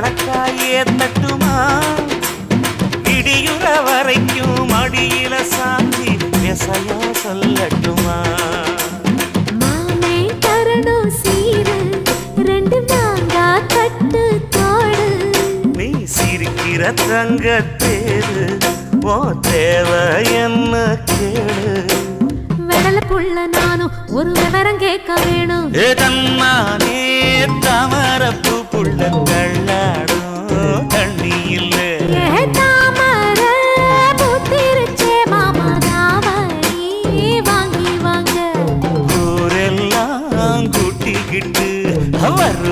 ஏத்தட்டுமா இடியுற வரைக்கும் அடியில சாந்தி விசையா சொல்லட்டுமா? சிரிக்கிற தங்கத்தேரு ஓ தேவை என்ன கேளு விடல புள்ள நானும் ஒரு விவரம் கேட்க வேணும். ஏதன்னானே தவ வச்சுக்கிட்டு வரும்